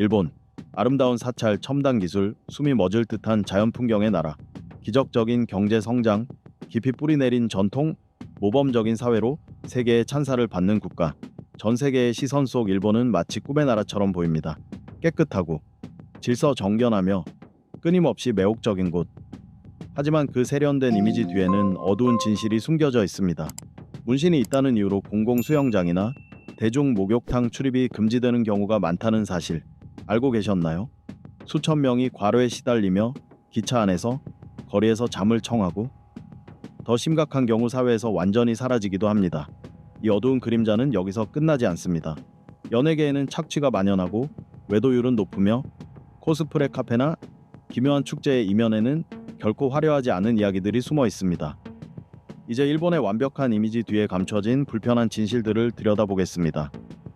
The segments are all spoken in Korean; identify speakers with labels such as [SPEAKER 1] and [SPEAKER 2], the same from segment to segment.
[SPEAKER 1] 일본 아름다운 사찰 첨단 기술 숨이 멎을 듯한 자연 풍경의 나라 기적적인 경제 성장 깊이 뿌리내린 전통 모범적인 사회로 세계의 찬사를 받는 국가 전 세계의 시선 속 일본은 마치 꿈의 나라처럼 보입니다. 깨끗하고 질서 정견하며 끊임없이 매혹적인 곳 하지만 그 세련된 이미지 뒤에는 어두운 진실이 숨겨져 있습니다. 문신이 있다는 이유로 공공 수영장이나 대중 목욕탕 출입이 금지되는 경우가 많다는 사실 알고 계셨나요? 수천 명이 과로에 시달리며 기차 안에서 거리에서 잠을 청하고 더 심각한 경우 사회에서 완전히 사라지기도 합니다. 이 어두운 그림자는 여기서 끝나지 않습니다. 연예계에는 착취가 만연하고 외도율은 높으며 코스프레 카페나 기묘한 축제의 이면에는 결코 화려하지 않은 이야기들이 숨어 있습니다. 이제 일본의 완벽한 이미지 뒤에 감춰진 불편한 진실들을 들여다보겠습니다.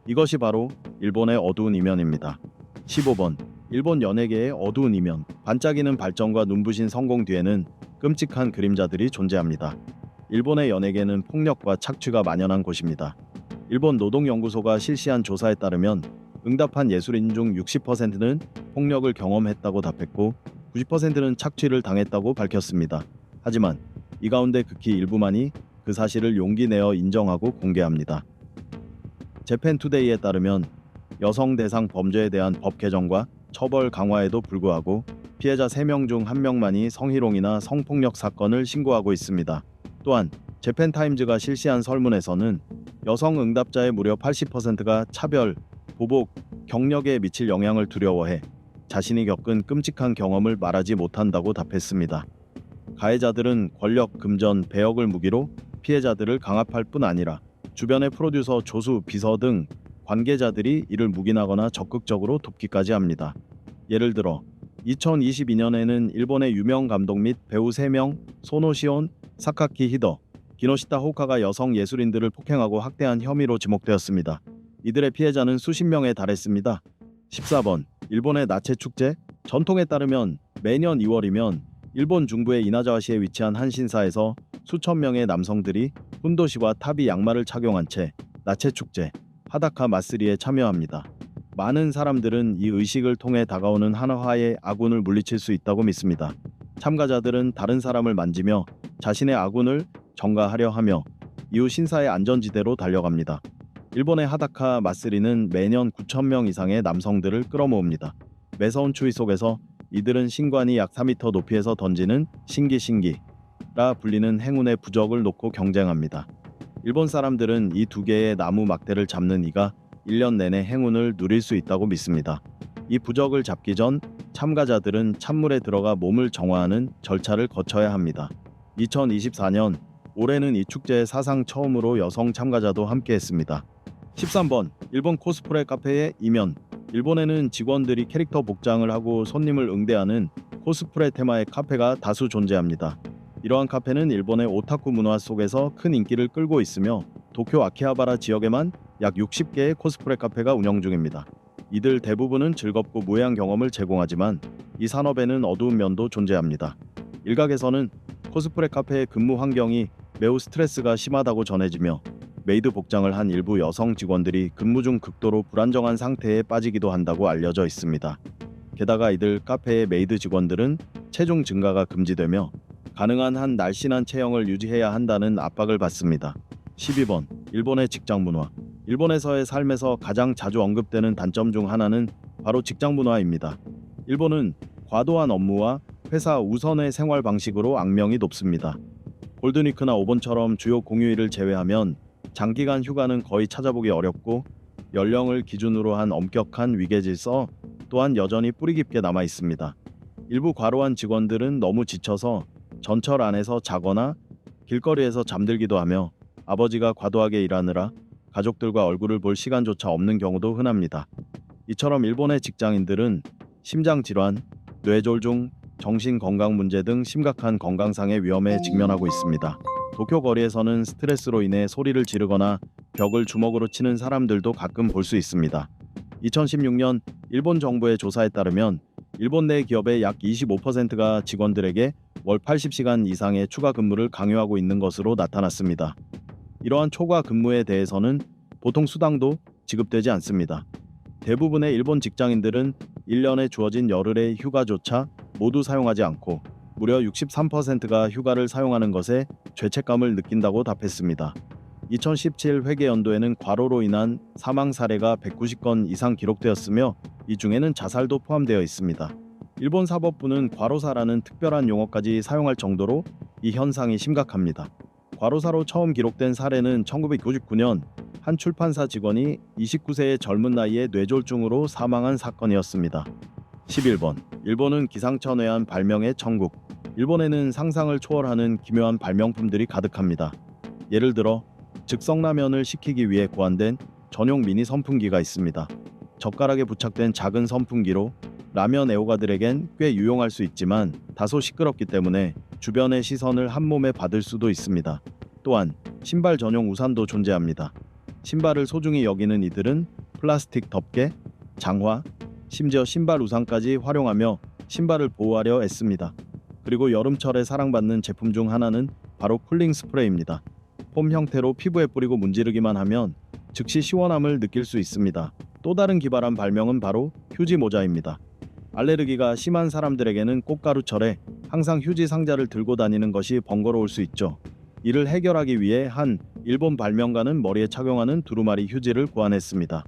[SPEAKER 1] 이것이 바로 일본의 어두운 이면입니다. 15번 일본 연예계의 어두운 이면 반짝이는 발전과 눈부신 성공 뒤에는 끔찍한 그림자들이 존재합니다. 일본의 연예계는 폭력과 착취가 만연한 곳입니다. 일본 노동연구소가 실시한 조사에 따르면 응답한 예술인 중 60%는 폭력을 경험했다고 답했고 90%는 착취를 당했다고 밝혔습니다. 하지만 이 가운데 극히 일부만이 그 사실을 용기 내어 인정하고 공개합니다. 재팬투데이에 따르면 여성 대상 범죄에 대한 법 개정과 처벌 강화에도 불구하고 피해자 3명 중 1명만이 성희롱이나 성폭력 사건을 신고하고 있습니다. 또한 재팬타임즈가 실시한 설문에서는 여성 응답자의 무려 80%가 차별, 보복, 경력에 미칠 영향을 두려워해 자신이 겪은 끔찍한 경험을 말하지 못한다고 답했습니다. 가해자들은 권력, 금전, 배역을 무기로 피해자들을 강압할 뿐 아니라 주변의 프로듀서, 조수, 비서 등 관계자들이 이를 묵인하거나 적극적으로 돕기까지 합니다. 예를 들어 2022년에는 일본의 유명 감독 및 배우 3명 소노시온, 사카키 히더, 기노시타 호카가 여성 예술인들을 폭행하고 학대한 혐의로 지목되었습니다. 이들의 피해자는 수십 명에 달했습니다. 14번 일본의 나체 축제 전통에 따르면 매년 2월이면 일본 중부의 이나자와시에 위치한 한 신사에서 수천 명의 남성들이 훈도시와 타비 양말을 착용한 채 나체 축제 하다카 마쓰리에 참여합니다. 많은 사람들은 이 의식을 통해 다가오는 한화의 아군을 물리칠 수 있다고 믿습니다. 참가자들은 다른 사람을 만지며 자신의 아군을 정가하려 하며 이후 신사의 안전지대로 달려갑니다. 일본의 하다카 마쓰리는 매년 9천 명 이상의 남성들을 끌어모읍니다. 매서운 추위 속에서 이들은 신관이 약 4m 높이에서 던지는 신기신기라 불리는 행운의 부적을 놓고 경쟁합니다. 일본 사람들은 이 두 개의 나무 막대를 잡는 이가 1년 내내 행운을 누릴 수 있다고 믿습니다. 이 부적을 잡기 전 참가자들은 찬물에 들어가 몸을 정화하는 절차를 거쳐야 합니다. 2024년 올해는 이 축제에 사상 처음으로 여성 참가자도 함께했습니다. 13번 일본 코스프레 카페의 이면 일본에는 직원들이 캐릭터 복장을 하고 손님을 응대하는 코스프레 테마의 카페가 다수 존재합니다. 이러한 카페는 일본의 오타쿠 문화 속에서 큰 인기를 끌고 있으며 도쿄 아키하바라 지역에만 약 60개의 코스프레 카페가 운영 중입니다. 이들 대부분은 즐겁고 무해한 경험을 제공하지만 이 산업에는 어두운 면도 존재합니다. 일각에서는 코스프레 카페의 근무 환경이 매우 스트레스가 심하다고 전해지며 메이드 복장을 한 일부 여성 직원들이 근무 중 극도로 불안정한 상태에 빠지기도 한다고 알려져 있습니다. 게다가 이들 카페의 메이드 직원들은 체중 증가가 금지되며 가능한 한 날씬한 체형을 유지해야 한다는 압박을 받습니다. 12번 일본의 직장 문화 일본에서의 삶에서 가장 자주 언급되는 단점 중 하나는 바로 직장 문화입니다. 일본은 과도한 업무와 회사 우선의 생활 방식으로 악명이 높습니다. 골든위크나 오본처럼 주요 공휴일을 제외하면 장기간 휴가는 거의 찾아보기 어렵고 연령을 기준으로 한 엄격한 위계질서 또한 여전히 뿌리 깊게 남아 있습니다. 일부 과로한 직원들은 너무 지쳐서 전철 안에서 자거나 길거리에서 잠들기도 하며 아버지가 과도하게 일하느라 가족들과 얼굴을 볼 시간조차 없는 경우도 흔합니다. 이처럼 일본의 직장인들은 심장 질환, 뇌졸중, 정신 건강 문제 등 심각한 건강상의 위험에 직면하고 있습니다. 도쿄 거리에서는 스트레스로 인해 소리를 지르거나 벽을 주먹으로 치는 사람들도 가끔 볼 수 있습니다. 2016년 일본 정부의 조사에 따르면 일본 내 기업의 약 25%가 직원들에게 월 80시간 이상의 추가 근무를 강요하고 있는 것으로 나타났습니다. 이러한 초과 근무에 대해서는 보통 수당도 지급되지 않습니다. 대부분의 일본 직장인들은 1년에 주어진 열흘의 휴가조차 모두 사용하지 않고 무려 63%가 휴가를 사용하는 것에 죄책감을 느낀다고 답했습니다. 2017 회계 연도에는 과로로 인한 사망 사례가 190건 이상 기록되었으며 이 중에는 자살도 포함되어 있습니다. 일본 사법부는 과로사라는 특별한 용어까지 사용할 정도로 이 현상이 심각합니다. 과로사로 처음 기록된 사례는 1999년 한 출판사 직원이 29세의 젊은 나이에 뇌졸중으로 사망한 사건이었습니다. 11번 일본은 기상천외한 발명의 천국. 일본에는 상상을 초월하는 기묘한 발명품들이 가득합니다. 예를 들어 즉석라면을 식히기 위해 고안된 전용 미니 선풍기가 있습니다. 젓가락에 부착된 작은 선풍기로 라면 애호가들에겐 꽤 유용할 수 있지만 다소 시끄럽기 때문에 주변의 시선을 한 몸에 받을 수도 있습니다. 또한 신발 전용 우산도 존재합니다. 신발을 소중히 여기는 이들은 플라스틱 덮개, 장화, 심지어 신발 우산까지 활용하며 신발을 보호하려 애씁니다. 그리고 여름철에 사랑받는 제품 중 하나는 바로 쿨링 스프레이입니다. 폼 형태로 피부에 뿌리고 문지르기만 하면 즉시 시원함을 느낄 수 있습니다. 또 다른 기발한 발명은 바로 휴지 모자입니다. 알레르기가 심한 사람들에게는 꽃가루철에 항상 휴지 상자를 들고 다니는 것이 번거로울 수 있죠. 이를 해결하기 위해 한 일본 발명가는 머리에 착용하는 두루마리 휴지를 고안했습니다.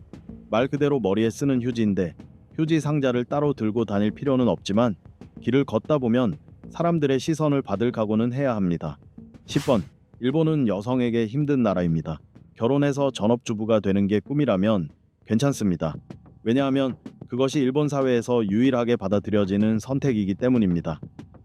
[SPEAKER 1] 말 그대로 머리에 쓰는 휴지인데 휴지 상자를 따로 들고 다닐 필요는 없지만 길을 걷다 보면 사람들의 시선을 받을 각오는 해야 합니다. 10번 일본은 여성에게 힘든 나라입니다. 결혼해서 전업주부가 되는 게 꿈이라면 괜찮습니다. 왜냐하면 그것이 일본 사회에서 유일하게 받아들여지는 선택이기 때문입니다.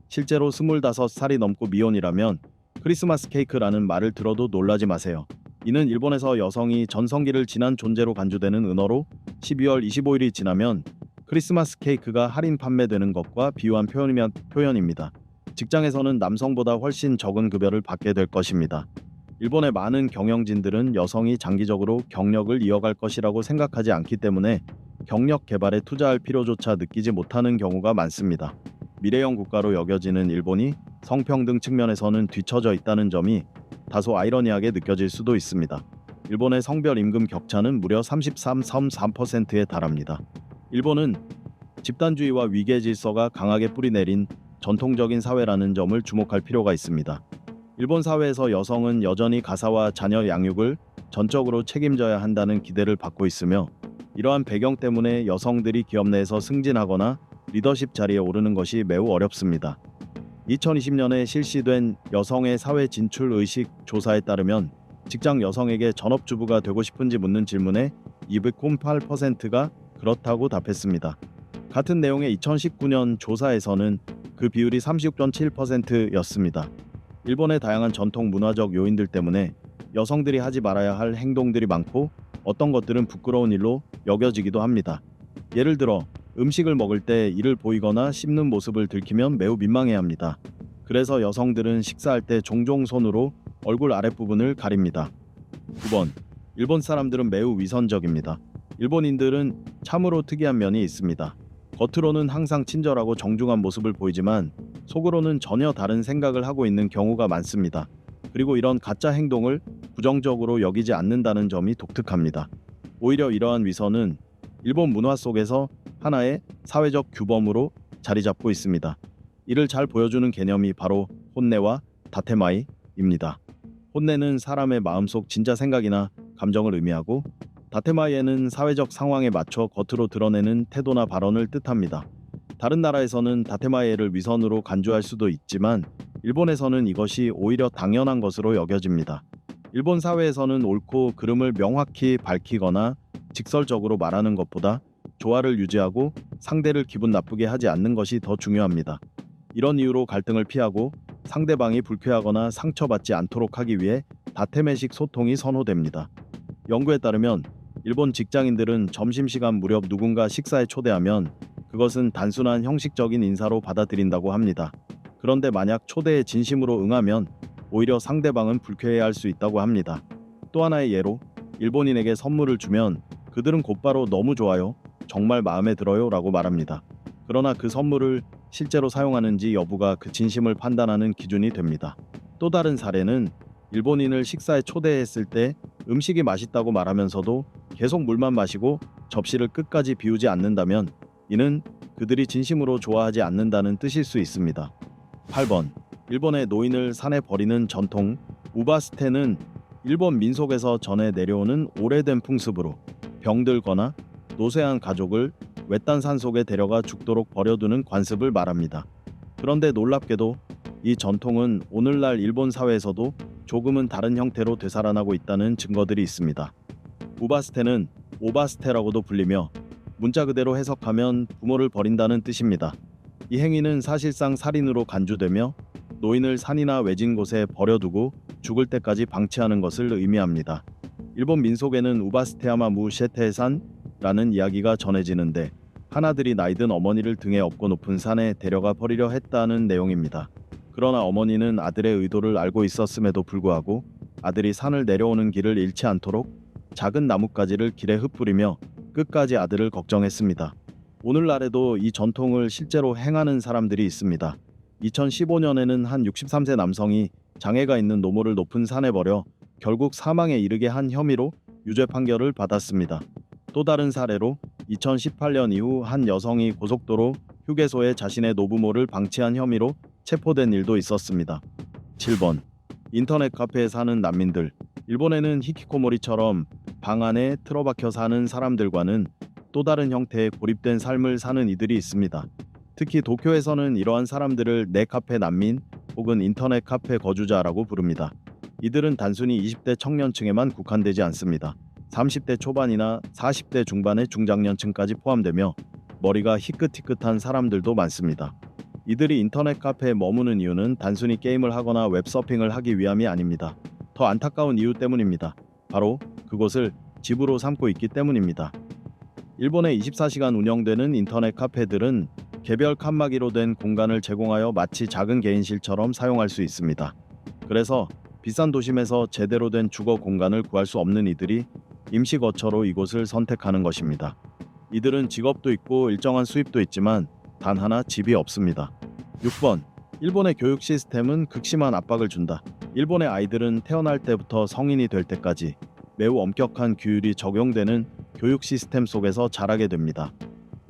[SPEAKER 1] 실제로 25살이 넘고 미혼이라면 크리스마스 케이크라는 말을 들어도 놀라지 마세요. 이는 일본에서 여성이 전성기를 지난 존재로 간주되는 은어로 12월 25일이 지나면 크리스마스 케이크가 할인 판매되는 것과 비유한 표현입니다. 직장에서는 남성보다 훨씬 적은 급여를 받게 될 것입니다. 일본의 많은 경영진들은 여성이 장기적으로 경력을 이어갈 것이라고 생각하지 않기 때문에 경력 개발에 투자할 필요조차 느끼지 못하는 경우가 많습니다. 미래형 국가로 여겨지는 일본이 성평등 측면에서는 뒤처져 있다는 점이 다소 아이러니하게 느껴질 수도 있습니다. 일본의 성별 임금 격차는 무려 33.3%에 달합니다. 일본은 집단주의와 위계 질서가 강하게 뿌리내린 전통적인 사회라는 점을 주목할 필요가 있습니다. 일본 사회에서 여성은 여전히 가사와 자녀 양육을 전적으로 책임져야 한다는 기대를 받고 있으며 이러한 배경 때문에 여성들이 기업 내에서 승진하거나 리더십 자리에 오르는 것이 매우 어렵습니다. 2020년에 실시된 여성의 사회 진출 의식 조사에 따르면 직장 여성에게 전업주부가 되고 싶은지 묻는 질문에 208%가 그렇다고 답했습니다. 같은 내용의 2019년 조사에서는 그 비율이 36.7%였습니다. 일본의 다양한 전통 문화적 요인들 때문에 여성들이 하지 말아야 할 행동들이 많고 어떤 것들은 부끄러운 일로 여겨지기도 합니다. 예를 들어 음식을 먹을 때 이를 보이거나 씹는 모습을 들키면 매우 민망해 합니다. 그래서 여성들은 식사할 때 종종 손으로 얼굴 아랫부분을 가립니다. 9번. 일본 사람들은 매우 위선적입니다. 일본인들은 참으로 특이한 면이 있습니다. 겉으로는 항상 친절하고 정중한 모습을 보이지만 속으로는 전혀 다른 생각을 하고 있는 경우가 많습니다. 그리고 이런 가짜 행동을 부정적으로 여기지 않는다는 점이 독특합니다. 오히려 이러한 위선은 일본 문화 속에서 하나의 사회적 규범으로 자리 잡고 있습니다. 이를 잘 보여주는 개념이 바로 혼내와 다테마이입니다. 혼내는 사람의 마음속 진짜 생각이나 감정을 의미하고 다테마이에는 사회적 상황에 맞춰 겉으로 드러내는 태도나 발언을 뜻합니다. 다른 나라에서는 다테마이를 위선으로 간주할 수도 있지만 일본에서는 이것이 오히려 당연한 것으로 여겨집니다. 일본 사회에서는 옳고 그름을 명확히 밝히거나 직설적으로 말하는 것보다 조화를 유지하고 상대를 기분 나쁘게 하지 않는 것이 더 중요합니다. 이런 이유로 갈등을 피하고 상대방이 불쾌하거나 상처받지 않도록 하기 위해 다테메식 소통이 선호됩니다. 연구에 따르면 일본 직장인들은 점심시간 무렵 누군가 식사에 초대하면 그것은 단순한 형식적인 인사로 받아들인다고 합니다. 그런데 만약 초대에 진심으로 응하면 오히려 상대방은 불쾌해할 수 있다고 합니다. 또 하나의 예로 일본인에게 선물을 주면 그들은 곧바로 너무 좋아요, 정말 마음에 들어요 라고 말합니다. 그러나 그 선물을 실제로 사용하는지 여부가 그 진심을 판단하는 기준이 됩니다. 또 다른 사례는 일본인을 식사에 초대했을 때 음식이 맛있다고 말하면서도 계속 물만 마시고 접시를 끝까지 비우지 않는다면 이는 그들이 진심으로 좋아하지 않는다는 뜻일 수 있습니다. 8번 일본의 노인을 산에 버리는 전통 우바스테는 일본 민속에서 전해 내려오는 오래된 풍습으로 병들거나 노쇠한 가족을 외딴 산 속에 데려가 죽도록 버려두는 관습을 말합니다. 그런데 놀랍게도 이 전통은 오늘날 일본 사회에서도 조금은 다른 형태로 되살아나고 있다는 증거들이 있습니다. 우바스테는 오바스테라고도 불리며 문자 그대로 해석하면 부모를 버린다는 뜻입니다. 이 행위는 사실상 살인으로 간주되며 노인을 산이나 외진 곳에 버려두고 죽을 때까지 방치하는 것을 의미합니다. 일본 민속에는 우바스테야마 무셰테산라는 이야기가 전해지는데 하나들이 나이든 어머니를 등에 업고 높은 산에 데려가 버리려 했다는 내용입니다. 그러나 어머니는 아들의 의도를 알고 있었음에도 불구하고 아들이 산을 내려오는 길을 잃지 않도록 작은 나뭇가지를 길에 흩뿌리며 끝까지 아들을 걱정했습니다. 오늘날에도 이 전통을 실제로 행하는 사람들이 있습니다. 2015년에는 한 63세 남성이 장애가 있는 노모를 높은 산에 버려 결국 사망에 이르게 한 혐의로 유죄 판결을 받았습니다. 또 다른 사례로 2018년 이후 한 여성이 고속도로 휴게소에 자신의 노부모를 방치한 혐의로 체포된 일도 있었습니다. 7번 인터넷 카페에 사는 난민들 일본에는 히키코모리처럼 방 안에 틀어박혀 사는 사람들과는 또 다른 형태의 고립된 삶을 사는 이들이 있습니다. 특히 도쿄에서는 이러한 사람들을 네카페 난민 혹은 인터넷 카페 거주자라고 부릅니다. 이들은 단순히 20대 청년층에만 국한되지 않습니다. 30대 초반이나 40대 중반의 중장년층까지 포함되며 머리가 희끗희끗한 사람들도 많습니다. 이들이 인터넷 카페에 머무는 이유는 단순히 게임을 하거나 웹서핑을 하기 위함이 아닙니다. 더 안타까운 이유 때문입니다. 바로 그곳을 집으로 삼고 있기 때문입니다. 일본의 24시간 운영되는 인터넷 카페들은 개별 칸막이로 된 공간을 제공하여 마치 작은 개인실처럼 사용할 수 있습니다. 그래서 비싼 도심에서 제대로 된 주거 공간을 구할 수 없는 이들이 임시 거처로 이곳을 선택하는 것입니다. 이들은 직업도 있고 일정한 수입도 있지만 단 하나 집이 없습니다. 6번 일본의 교육 시스템은 극심한 압박을 준다. 일본의 아이들은 태어날 때부터 성인이 될 때까지 매우 엄격한 규율이 적용되는 교육 시스템 속에서 자라게 됩니다.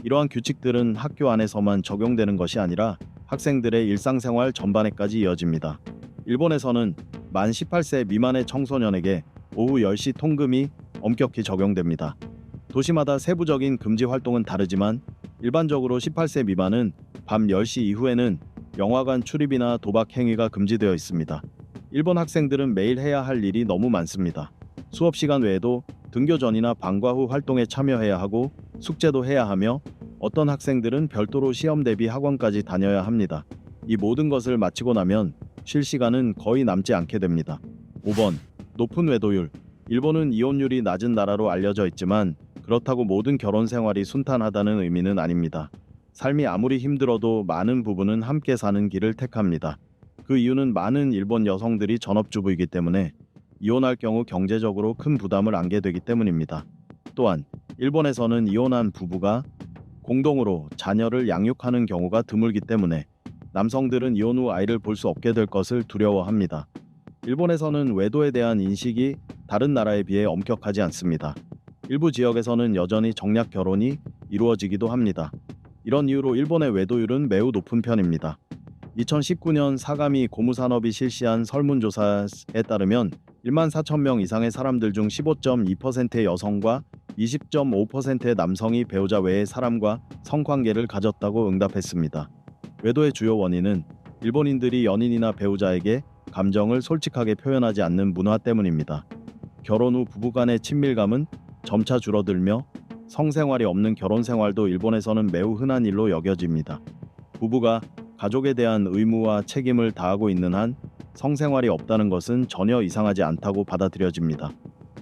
[SPEAKER 1] 이러한 규칙들은 학교 안에서만 적용되는 것이 아니라 학생들의 일상생활 전반에까지 이어집니다. 일본에서는 만 18세 미만의 청소년에게 오후 10시 통금이 엄격히 적용됩니다. 도시마다 세부적인 금지 활동은 다르지만 일반적으로 18세 미만은 밤 10시 이후에는 영화관 출입이나 도박 행위가 금지되어 있습니다. 일본 학생들은 매일 해야 할 일이 너무 많습니다. 수업 시간 외에도 등교 전이나 방과 후 활동에 참여해야 하고 숙제도 해야 하며 어떤 학생들은 별도로 시험 대비 학원까지 다녀야 합니다. 이 모든 것을 마치고 나면 쉴 시간은 거의 남지 않게 됩니다. 5번 높은 외도율 일본은 이혼율이 낮은 나라로 알려져 있지만 그렇다고 모든 결혼 생활이 순탄하다는 의미는 아닙니다. 삶이 아무리 힘들어도 많은 부부는 함께 사는 길을 택합니다. 그 이유는 많은 일본 여성들이 전업주부이기 때문에 이혼할 경우 경제적으로 큰 부담을 안게 되기 때문입니다. 또한 일본에서는 이혼한 부부가 공동으로 자녀를 양육하는 경우가 드물기 때문에 남성들은 이혼 후 아이를 볼 수 없게 될 것을 두려워합니다. 일본에서는 외도에 대한 인식이 다른 나라에 비해 엄격하지 않습니다. 일부 지역에서는 여전히 정략 결혼이 이루어지기도 합니다. 이런 이유로 일본의 외도율은 매우 높은 편입니다. 2019년 사가미 고무산업이 실시한 설문조사에 따르면 1만 4천 명 이상의 사람들 중 15.2%의 여성과 20.5%의 남성이 배우자 외의 사람과 성관계를 가졌다고 응답했습니다. 외도의 주요 원인은 일본인들이 연인이나 배우자에게 감정을 솔직하게 표현하지 않는 문화 때문입니다. 결혼 후 부부간의 친밀감은 점차 줄어들며 성생활이 없는 결혼 생활도 일본에서는 매우 흔한 일로 여겨집니다. 부부가 가족에 대한 의무와 책임을 다하고 있는 한 성생활이 없다는 것은 전혀 이상하지 않다고 받아들여집니다.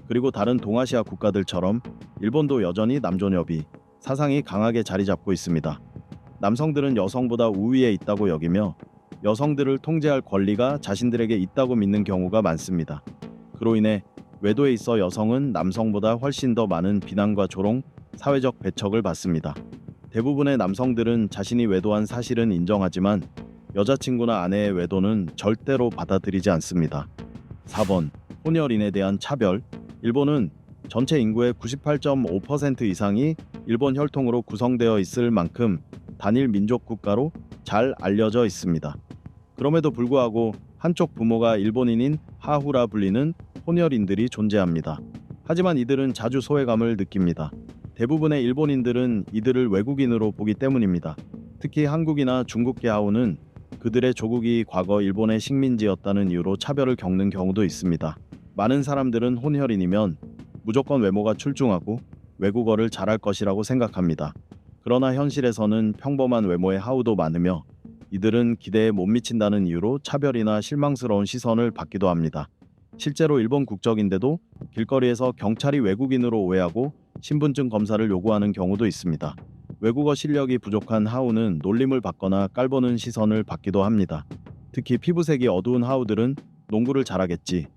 [SPEAKER 1] 그리고 다른 동아시아 국가들처럼 일본도 여전히 남존여비 사상이 강하게 자리 잡고 있습니다. 남성들은 여성보다 우위에 있다고 여기며 여성들을 통제할 권리가 자신들에게 있다고 믿는 경우가 많습니다. 그로 인해 외도에 있어 여성은 남성보다 훨씬 더 많은 비난과 조롱, 사회적 배척을 받습니다. 대부분의 남성들은 자신이 외도한 사실은 인정하지만 여자친구나 아내의 외도는 절대로 받아들이지 않습니다. 4번 혼혈인에 대한 차별 일본은 전체 인구의 98.5% 이상이 일본 혈통으로 구성되어 있을 만큼 단일 민족 국가로 잘 알려져 있습니다. 그럼에도 불구하고 한쪽 부모가 일본인인 하후라 불리는 혼혈인들이 존재합니다. 하지만 이들은 자주 소외감을 느낍니다. 대부분의 일본인들은 이들을 외국인으로 보기 때문입니다. 특히 한국이나 중국계 하우는 그들의 조국이 과거 일본의 식민지였다는 이유로 차별을 겪는 경우도 있습니다. 많은 사람들은 혼혈인이면 무조건 외모가 출중하고 외국어를 잘할 것이라고 생각합니다. 그러나 현실에서는 평범한 외모의 하우도 많으며 이들은 기대에 못 미친다는 이유로 차별이나 실망스러운 시선을 받기도 합니다. 실제로 일본 국적인데도 길거리에서 경찰이 외국인으로 오해하고 신분증 검사를 요구하는 경우도 있습니다. 외국어 실력이 부족한 하우는 놀림을 받거나 깔보는 시선을 받기도 합니다. 특히 피부색이 어두운 하우들은 농구를 잘하겠지,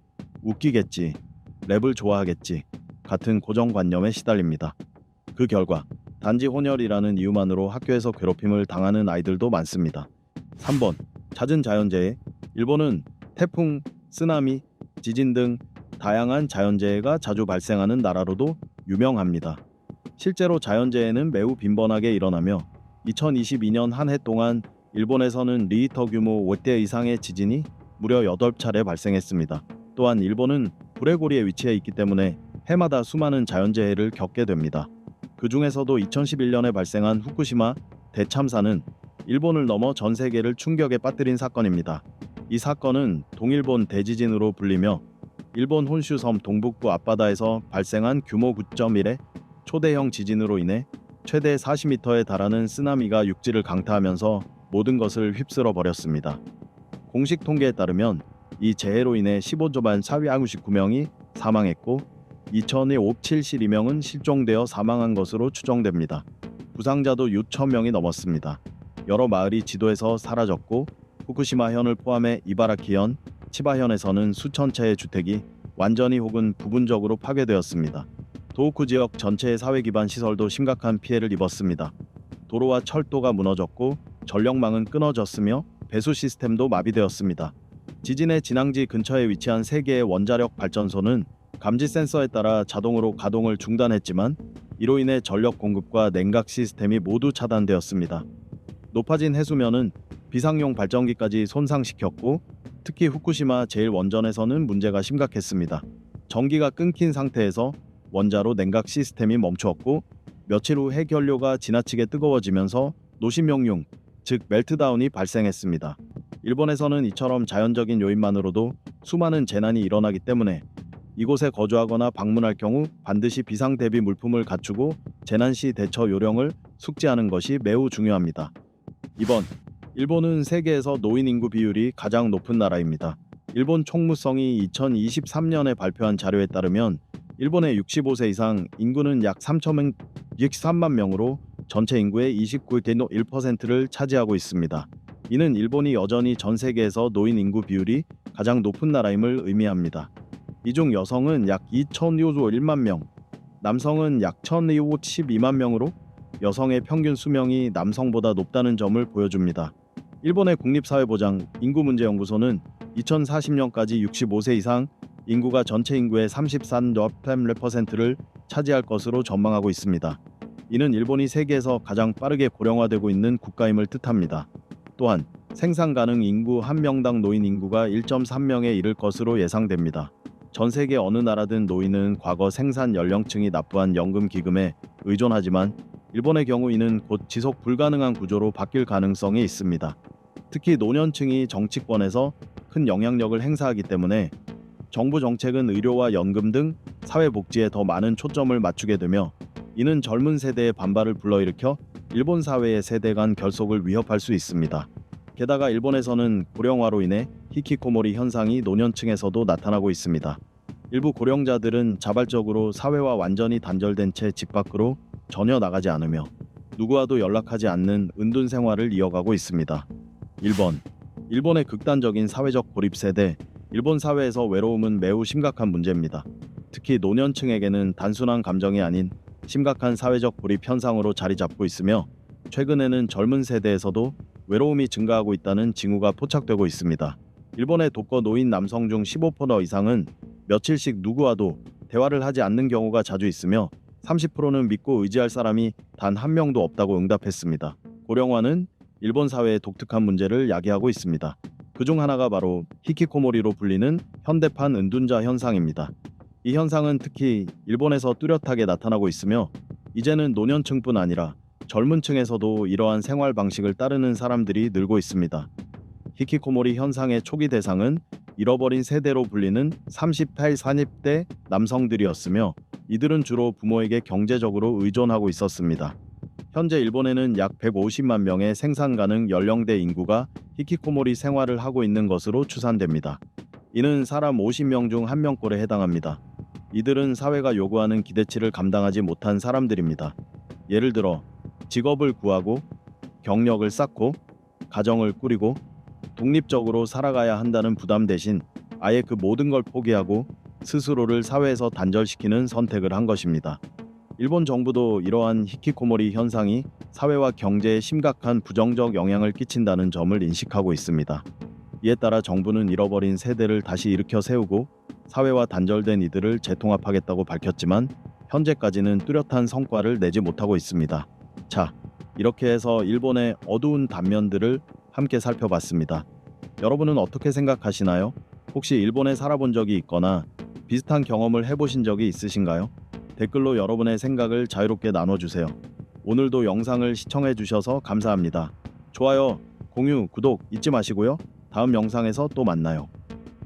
[SPEAKER 1] 웃기겠지, 랩을 좋아하겠지 같은 고정관념에 시달립니다. 그 결과 단지 혼혈이라는 이유만으로 학교에서 괴롭힘을 당하는 아이들도 많습니다. 3번 잦은 자연재해 일본은 태풍, 쓰나미, 지진 등 다양한 자연재해가 자주 발생하는 나라로도 유명합니다. 실제로 자연재해는 매우 빈번하게 일어나며 2022년 한 해 동안 일본에서는 리히터 규모 5대 이상의 지진이 무려 8차례 발생했습니다. 또한 일본은 불의 고리에 위치해 있기 때문에 해마다 수많은 자연재해를 겪게 됩니다. 그 중에서도 2011년에 발생한 후쿠시마 대참사는 일본을 넘어 전 세계를 충격에 빠뜨린 사건입니다. 이 사건은 동일본 대지진으로 불리며 일본 혼슈 섬 동북부 앞바다에서 발생한 규모 9.1의 초대형 지진으로 인해 최대 40m에 달하는 쓰나미가 육지를 강타하면서 모든 것을 휩쓸어 버렸습니다. 공식 통계에 따르면 이 재해로 인해 15조반 459명이 사망했고 2,572명은 실종되어 사망한 것으로 추정됩니다. 부상자도 6,000명이 넘었습니다. 여러 마을이 지도에서 사라졌고 후쿠시마현을 포함해 이바라키현, 치바현에서는 수천 채의 주택이 완전히 혹은 부분적으로 파괴되었습니다. 도호쿠 지역 전체의 사회 기반 시설도 심각한 피해를 입었습니다. 도로와 철도가 무너졌고 전력망은 끊어졌으며 배수 시스템도 마비되었습니다. 지진의 진앙지 근처에 위치한 세 개의 원자력 발전소는 감지 센서에 따라 자동으로 가동을 중단했지만 이로 인해 전력 공급과 냉각 시스템이 모두 차단되었습니다. 높아진 해수면은 비상용 발전기까지 손상시켰고 특히 후쿠시마 제1원전에서는 문제가 심각했습니다. 전기가 끊긴 상태에서 원자로 냉각 시스템이 멈추었고 며칠 후 핵연료가 지나치게 뜨거워지면서 노심용융, 즉 멜트다운이 발생했습니다. 일본에서는 이처럼 자연적인 요인만으로도 수많은 재난이 일어나기 때문에 이곳에 거주하거나 방문할 경우 반드시 비상 대비 물품을 갖추고 재난 시 대처 요령을 숙지하는 것이 매우 중요합니다. 2번 일본은 세계에서 노인 인구 비율이 가장 높은 나라입니다. 일본 총무성이 2023년에 발표한 자료에 따르면 일본의 65세 이상 인구는 약 3,063만 명으로 전체 인구의 29.1%를 차지하고 있습니다. 이는 일본이 여전히 전 세계에서 노인 인구 비율이 가장 높은 나라임을 의미합니다. 이 중 여성은 약 2,061만 명, 남성은 약 1,212만 명으로 여성의 평균 수명이 남성보다 높다는 점을 보여줍니다. 일본의 국립사회보장 인구문제연구소는 2040년까지 65세 이상 인구가 전체 인구의 33.8%를 차지할 것으로 전망하고 있습니다. 이는 일본이 세계에서 가장 빠르게 고령화되고 있는 국가임을 뜻합니다. 또한 생산 가능 인구 한 명당 노인 인구가 1.3명에 이를 것으로 예상됩니다. 전 세계 어느 나라든 노인은 과거 생산 연령층이 납부한 연금 기금에 의존하지만 일본의 경우 이는 곧 지속 불가능한 구조로 바뀔 가능성이 있습니다. 특히 노년층이 정치권에서 큰 영향력을 행사하기 때문에 정부 정책은 의료와 연금 등 사회복지에 더 많은 초점을 맞추게 되며 이는 젊은 세대의 반발을 불러일으켜 일본 사회의 세대 간 결속을 위협할 수 있습니다. 게다가 일본에서는 고령화로 인해 히키코모리 현상이 노년층에서도 나타나고 있습니다. 일부 고령자들은 자발적으로 사회와 완전히 단절된 채 집 밖으로 전혀 나가지 않으며 누구와도 연락하지 않는 은둔 생활을 이어가고 있습니다. 1번 일본의 극단적인 사회적 고립 세대 일본 사회에서 외로움은 매우 심각한 문제입니다. 특히 노년층에게는 단순한 감정이 아닌 심각한 사회적 고립 현상으로 자리 잡고 있으며 최근에는 젊은 세대에서도 외로움이 증가하고 있다는 징후가 포착되고 있습니다. 일본의 독거 노인 남성 중 15% 이상은 며칠씩 누구와도 대화를 하지 않는 경우가 자주 있으며 30%는 믿고 의지할 사람이 단 한 명도 없다고 응답했습니다. 고령화는 일본 사회의 독특한 문제를 야기하고 있습니다. 그중 하나가 바로 히키코모리로 불리는 현대판 은둔자 현상입니다. 이 현상은 특히 일본에서 뚜렷하게 나타나고 있으며 이제는 노년층뿐 아니라 젊은 층에서도 이러한 생활 방식을 따르는 사람들이 늘고 있습니다. 히키코모리 현상의 초기 대상은 잃어버린 세대로 불리는 38, 40대 남성들이었으며 이들은 주로 부모에게 경제적으로 의존하고 있었습니다. 현재 일본에는 약 150만 명의 생산 가능 연령대 인구가 히키코모리 생활을 하고 있는 것으로 추산됩니다. 이는 사람 50명 중 1명꼴에 해당합니다. 이들은 사회가 요구하는 기대치를 감당하지 못한 사람들입니다. 예를 들어 직업을 구하고 경력을 쌓고 가정을 꾸리고 독립적으로 살아가야 한다는 부담 대신 아예 그 모든 걸 포기하고 스스로를 사회에서 단절시키는 선택을 한 것입니다. 일본 정부도 이러한 히키코모리 현상이 사회와 경제에 심각한 부정적 영향을 끼친다는 점을 인식하고 있습니다. 이에 따라 정부는 잃어버린 세대를 다시 일으켜 세우고 사회와 단절된 이들을 재통합하겠다고 밝혔지만 현재까지는 뚜렷한 성과를 내지 못하고 있습니다. 자, 이렇게 해서 일본의 어두운 단면들을 함께 살펴봤습니다. 여러분은 어떻게 생각하시나요? 혹시 일본에 살아본 적이 있거나 비슷한 경험을 해보신 적이 있으신가요? 댓글로 여러분의 생각을 자유롭게 나눠주세요. 오늘도 영상을 시청해주셔서 감사합니다. 좋아요, 공유, 구독 잊지 마시고요. 다음 영상에서 또 만나요.